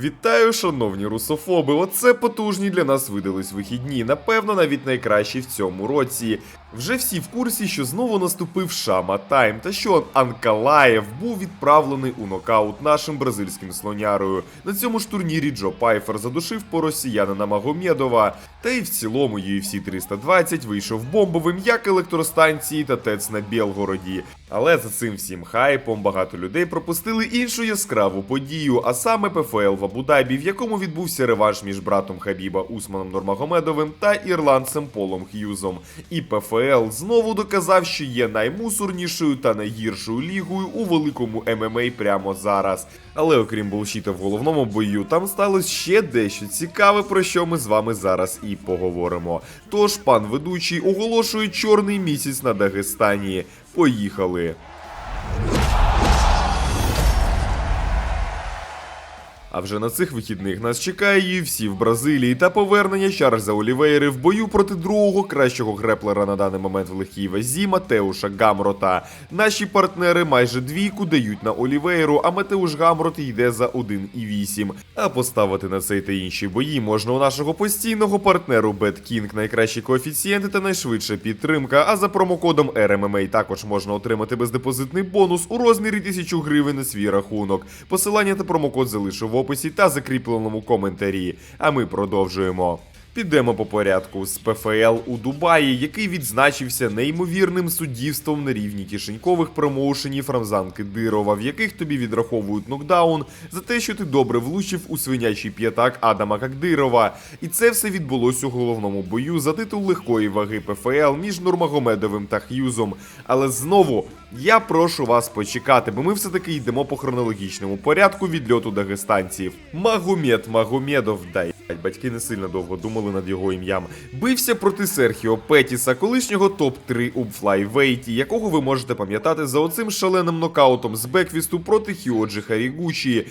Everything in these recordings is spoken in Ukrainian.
Вітаю, шановні русофоби! Оце потужні для нас видались вихідні. Напевно, навіть найкращі в цьому році. Вже всі в курсі, що знову наступив Шама Тайм, та що Анкалаєв був відправлений у нокаут нашим бразильським слонярою. На цьому ж турнірі Джо Пайфер задушив по росіянина Магомєдова. Та й в цілому UFC 320 вийшов бомбовим як електростанції та ТЕЦ на Білгороді. Але за цим всім хайпом багато людей пропустили іншу яскраву подію, а саме ПФЛ в Абу-Дабі, в якому відбувся реванш між братом Хабіба Усманом Нурмагомедовим та ірландцем Полом Х'юзом. І ПФЛ знову доказав, що є наймусорнішою та найгіршою лігою у великому ММА прямо зараз. Але окрім булшіта в головному бою, там сталося ще дещо цікаве, про що ми з вами зараз і поговоримо. Тож пан ведучий оголошує чорний місяць на Дагестані. Поїхали! А вже на цих вихідних нас чекає UFC в Бразилії та повернення Чарльза Олівейри в бою проти другого кращого греплера на даний момент в легкій вазі Матеуша Гамрота. Наші партнери майже двійку дають на Олівейру, а Матеуш Гамрот йде за 1,8. А поставити на цей та інші бої можна у нашого постійного партнеру BetKing. Найкращі коефіцієнти та найшвидша підтримка. А за промокодом RMMA також можна отримати бездепозитний бонус у розмірі 1000 гривень на свій рахунок. Посилання та промокод залишу в описі та закріпленому коментарі. А ми продовжуємо. Підемо по порядку з ПФЛ у Дубаї, який відзначився неймовірним суддівством на рівні кишенькових промоушенів Рамзан Кидирова, в яких тобі відраховують нокдаун за те, що ти добре влучив у свинячий п'ятак Адама Кагдирова. І це все відбулось у головному бою за титул легкої ваги ПФЛ між Нурмагомедовим та Х'юзом. Але знову я прошу вас почекати, бо ми все-таки йдемо по хронологічному порядку відльоту дагестанців. Магомед Магомедов, дай батьки не сильно довго думали над його ім'ям. Бився проти Серхіо Петіса, колишнього топ-3 у флайвейті, якого ви можете пам'ятати за оцим шаленим нокаутом з беквісту проти Хіоджі Харігучі.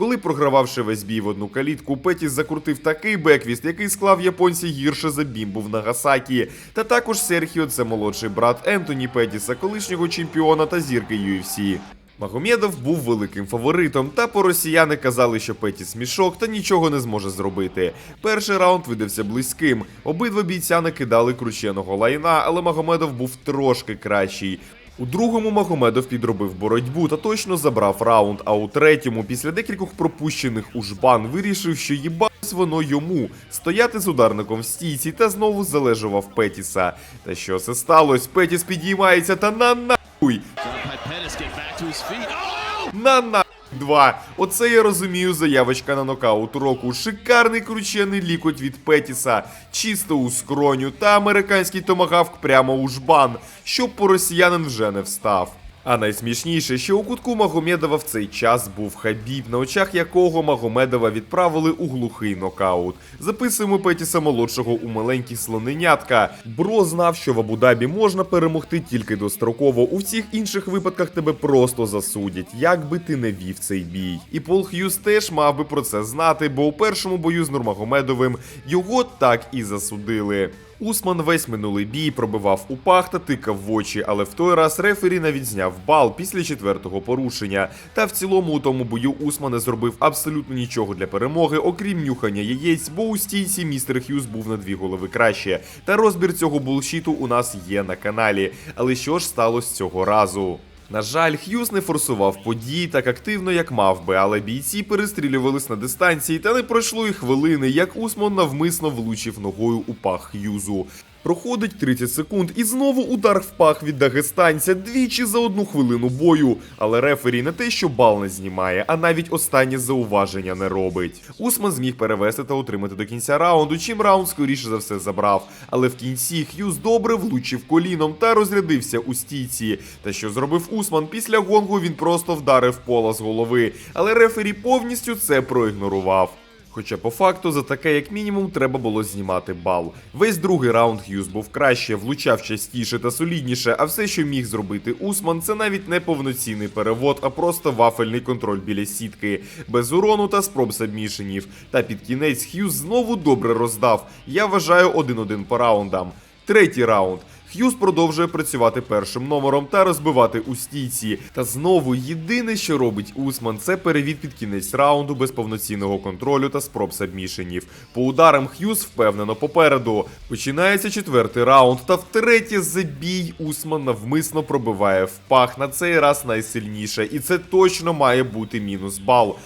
Коли програвавши весь бій в одну калітку, Петіс закрутив такий беквіст, який склав японця гірше за бімбу в Нагасакі. Та також Серхіо це молодший брат Ентоні Петіса, колишнього чемпіона та зірки UFC. Магомєдов був великим фаворитом, та по росіяни казали, що Петіс мішок та нічого не зможе зробити. Перший раунд видався близьким. Обидва бійця накидали крученого лайна, але Магомедов був трошки кращий. У другому Магомедов підробив боротьбу та точно забрав раунд. А у третьому, після декількох пропущених у жбан, вирішив, що їбалось воно йому стояти з ударником в стійці та знову залежував Петіса. Та що це сталося? Петіс підіймається та на нахуй! На на два. Оце я розумію заявочка на нокаут року. Шикарний кручений лікоть від Петіса, чисто у скроню та американський томагавк прямо у жбан, щоб по росіянин вже не встав. А найсмішніше, що у кутку Магомедова в цей час був Хабіб, на очах якого Магомедова відправили у глухий нокаут. Записуємо Петіса молодшого у маленькі слоненятка. Бро знав, що в Абу-Дабі можна перемогти тільки достроково. У всіх інших випадках тебе просто засудять, як би ти не вів цей бій. І Пол Х'юз теж мав би про це знати, бо у першому бою з Нурмагомедовим його так і засудили. Усман весь минулий бій пробивав у пах та тикав в очі, але в той раз рефері навіть зняв бал після четвертого порушення. Та в цілому у тому бою Усман не зробив абсолютно нічого для перемоги, окрім нюхання яєць, бо у стійці містер Х'юз був на дві голови краще. Та розбір цього булшіту у нас є на каналі. Але що ж сталося цього разу? На жаль, Х'юз не форсував події так активно, як мав би, але бійці перестрілювались на дистанції, та не пройшло й хвилини, як Усман навмисно влучив ногою у пах Х'юзу. Проходить 30 секунд і знову удар в пах від дагестанця двічі за одну хвилину бою. Але рефері не те, що бал не знімає, а навіть останнє зауваження не робить. Усман зміг перевести та отримати до кінця раунду, чим раунд скоріше за все забрав. Але в кінці Х'юз добре влучив коліном та розрядився у стійці. Та що зробив Усман після гонгу, він просто вдарив пола з голови. Але рефері повністю це проігнорував. Хоча по факту за таке, як мінімум, треба було знімати бал. Весь другий раунд Х'юз був краще, влучав частіше та солідніше, а все, що міг зробити Усман, це навіть не повноцінний перевод, а просто вафельний контроль біля сітки, без урону та спроб сабмішенів. Та під кінець Х'юз знову добре роздав. Я вважаю 1-1 по раундам. Третій раунд. Х'юз продовжує працювати першим номером та розбивати у стійці. Та знову єдине, що робить Усман, це перевід під кінець раунду без повноцінного контролю та спроб сабмішенів. По ударам Х'юз впевнено попереду. Починається четвертий раунд, та втретє забій Усман навмисно пробиває в пах. На цей раз найсильніше, і це точно має бути мінус бал.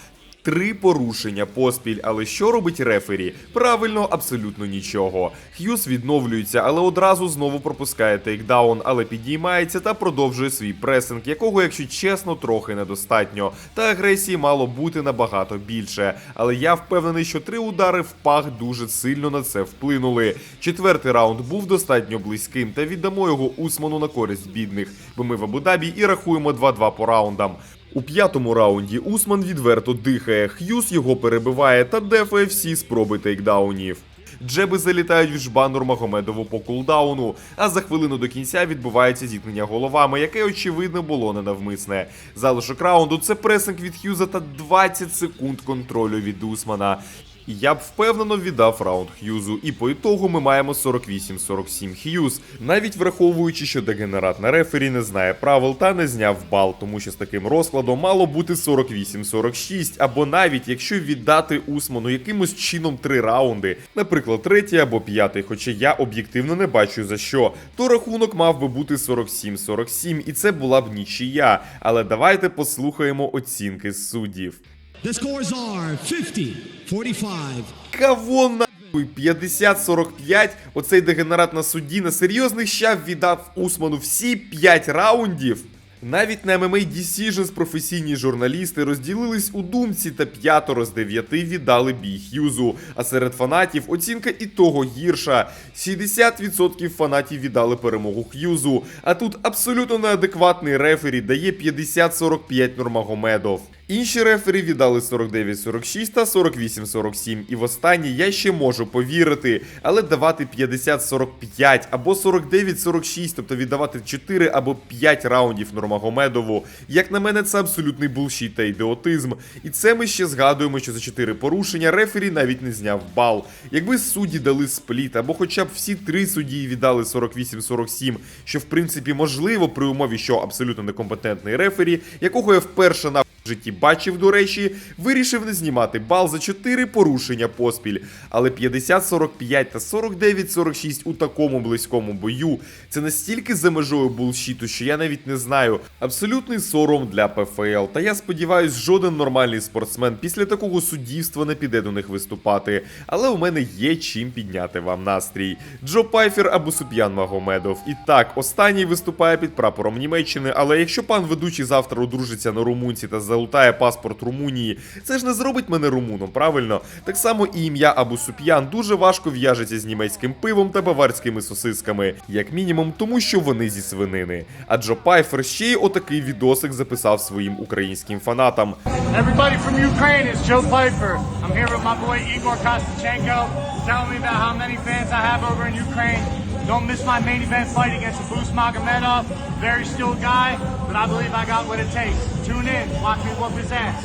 Три порушення поспіль, але що робить рефері? Правильно, абсолютно нічого. Х'юз відновлюється, але одразу знову пропускає тейкдаун, але підіймається та продовжує свій пресинг, якого, якщо чесно, трохи недостатньо. Та агресії мало бути набагато більше. Але я впевнений, що три удари в пах дуже сильно на це вплинули. Четвертий раунд був достатньо близьким, та віддамо його Усману на користь бідних, бо ми в Абу-Дабі і рахуємо 2-2 по раундам. У п'ятому раунді Усман відверто дихає, Х'юз його перебиває та дефає всі спроби тейкдаунів. Джеби залітають в жбан Нурмагомедову по кулдауну, а за хвилину до кінця відбувається зіткнення головами, яке очевидно було ненавмисне. Залишок раунду це пресинг від Х'юза та 20 секунд контролю від Усмана. Я б впевнено віддав раунд Х'юзу, і по ітогу ми маємо 48-47 Х'юз, навіть враховуючи, що дегенерат на рефері не знає правил та не зняв бал, тому що з таким розкладом мало бути 48-46, або навіть якщо віддати Усману якимось чином три раунди, наприклад, третій або п'ятий, хоча я об'єктивно не бачу за що, то рахунок мав би бути 47-47, і це була б нічия. Але давайте послухаємо оцінки суддів. The scores are 50 45. Кого нахуй 50-45? Оцей дегенерат на судді на серйозних щав віддав Усману всі 5 раундів. Навіть на MMA Decisions професійні журналісти розділились у думці та п'ятеро з дев'яти віддали бій Х'юзу. А серед фанатів оцінка і того гірша. 60% фанатів віддали перемогу Х'юзу. А тут абсолютно неадекватний рефері дає 50-45 Нурмагомедов. Інші рефері віддали 49-46 та 48-47, і в останнє я ще можу повірити, але давати 50-45 або 49-46, тобто віддавати 4 або 5 раундів Нурмагомедову, як на мене, це абсолютний булшіт та ідіотизм. І це ми ще згадуємо, що за 4 порушення рефері навіть не зняв бал. Якби судді дали спліт, або хоча б всі три судді віддали 48-47, що в принципі можливо при умові, що абсолютно некомпетентний рефері, якого я вперше на в житті бачив, до речі, вирішив не знімати бал за 4 порушення поспіль. Але 50-45 та 49-46 у такому близькому бою це настільки за межою булшіту, що я навіть не знаю. Абсолютний сором для ПФЛ. Та я сподіваюсь, жоден нормальний спортсмен після такого суддівства не піде до них виступати. Але у мене є чим підняти вам настрій. Джо Пайфер або Суп'ян Магомедов. І так, останній виступає під прапором Німеччини, але якщо пан ведучий завтра одружиться на румунці та залутає паспорт Румунії, це ж не зробить мене румуном, правильно? Так само і ім'я Абу Суп'ян дуже важко в'яжеться з німецьким пивом та баварськими сосисками, як мінімум, тому що вони зі свинини. А Джо Пайфер ще й отакий відосик записав своїм українським фанатам. Everybody from Ukraine, it's Joe Pfeiffer. I'm here with my boy Igor Kostachenko, telling me about how many fans I have over in Ukraine. Don't miss my main event fight against Bruce Magomedov. Very skilled guy, but I believe I got what it takes. Tune in, watch me whoop his ass.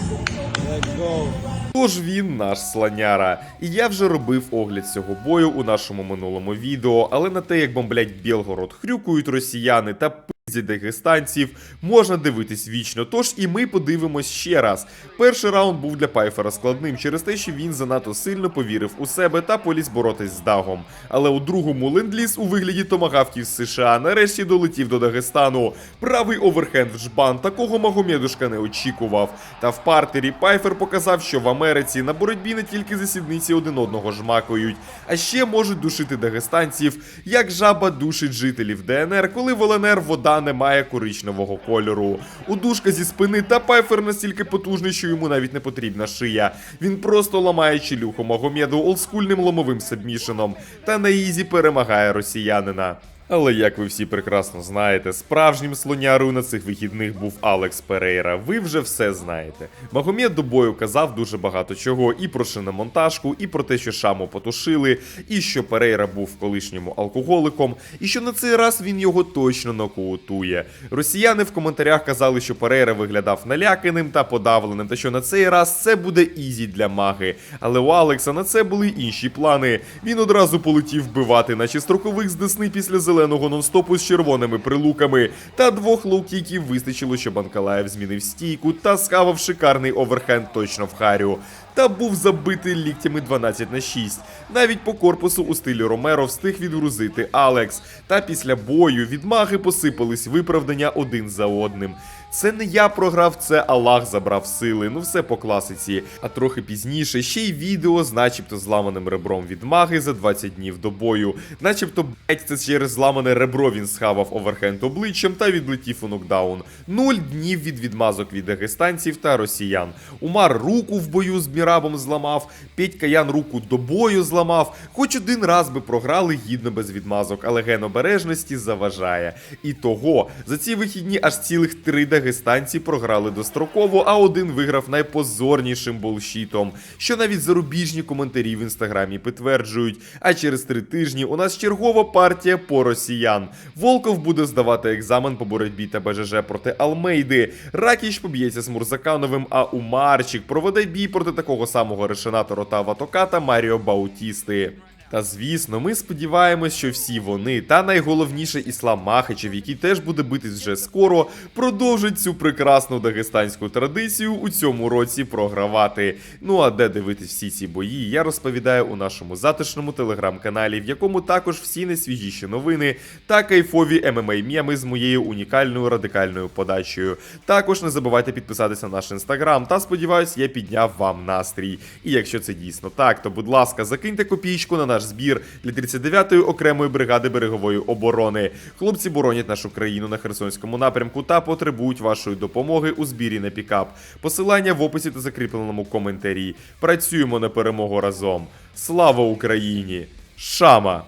Тож він наш слоняра. І я вже робив огляд цього бою у нашому минулому відео, але на те, як бомблять Білгород, хрюкують росіяни та пиздять дагестанців, можна дивитись вічно. Тож і ми подивимось ще раз. Перший раунд був для Пайфера складним через те, що він занадто сильно повірив у себе та поліз боротись з Дагом. Але у другому ленд-ліз у вигляді томагавків з США нарешті долетів до Дагестану. Правий оверхенд в жбан, такого Магомедушка не очікував. Та в партері Пайфер показав, що в Америці на боротьбі не тільки засідниці один одного жмакають, а ще можуть душити дагестанців, як жаба душить жителів ДНР, коли в ЛНР вода не має коричневого кольору. Удушка зі спини та Пайфер настільки потужний, що йому навіть не потрібна шия. Він просто ламає челюху Магомеду олдскульним ломовим сабмішеном та на ізі перемагає росіянина. Але як ви всі прекрасно знаєте, справжнім слонярою на цих вихідних був Алекс Перейра. Ви вже все знаєте. Магомед до бою казав дуже багато чого і про шиномонтажку, і про те, що шаму потушили, і що Перейра був колишньому алкоголиком, і що на цей раз він його точно нокаутує. Росіяни в коментарях казали, що Перейра виглядав наляканим та подавленим, та що на цей раз це буде ізі для маги. Але у Алекса на це були інші плани. Він одразу полетів вбивати, наче строкових з Десни після зеленого шаленого нонстопу з червоними прилуками. Та двох лоу-кіків вистачило, щоб Анкалаєв змінив стійку та схавав шикарний оверхенд точно в харю. Та був забитий ліктями 12 на 6. Навіть по корпусу у стилі Ромеро встиг відгрузити Алекс. Та після бою від маги посипались виправдання один за одним. Це не я програв, це Аллах забрав сили. Ну все по класиці. А трохи пізніше ще й відео з начебто зламаним ребром від маги за 20 днів до бою. Начебто, блять, це через зламане ребро він схавав оверхенд обличчям та відлетів у нокдаун. Нуль днів від відмазок від дагестанців та росіян. Умар руку в бою з Мірабом зламав, Петь Каян руку до бою зламав. Хоч один раз би програли гідно без відмазок, але ген обережності заважає. І того за ці вихідні аж цілих три дагестанці програли достроково, а один виграв найпозорнішим болшітом, що навіть зарубіжні коментарі в інстаграмі підтверджують. А через три тижні у нас чергова партія по росіян. Волков буде здавати екзамен по боротьбі та БЖЖ проти Алмейди. Ракіч поб'ється з Мурзакановим, а Умарчик проведе бій проти такого самого решенатора та Ватоката Маріо Баутісти. Та звісно, ми сподіваємось, що всі вони, та найголовніше Іслам Махачев, який теж буде битись вже скоро, продовжать цю прекрасну дагестанську традицію у цьому році програвати. Ну а де дивитись всі ці бої, я розповідаю у нашому затишному телеграм-каналі, в якому також всі найсвіжіші новини та кайфові mma меми з моєю унікальною радикальною подачею. Також не забувайте підписатися на наш інстаграм, та сподіваюсь, я підняв вам настрій. І якщо це дійсно так, то будь ласка, закиньте копійку на наш збір для 39-ї окремої бригади берегової оборони. Хлопці боронять нашу країну на Херсонському напрямку та потребують вашої допомоги у збірі на пікап. Посилання в описі та закріпленому коментарі. Працюємо на перемогу разом. Слава Україні! Шама!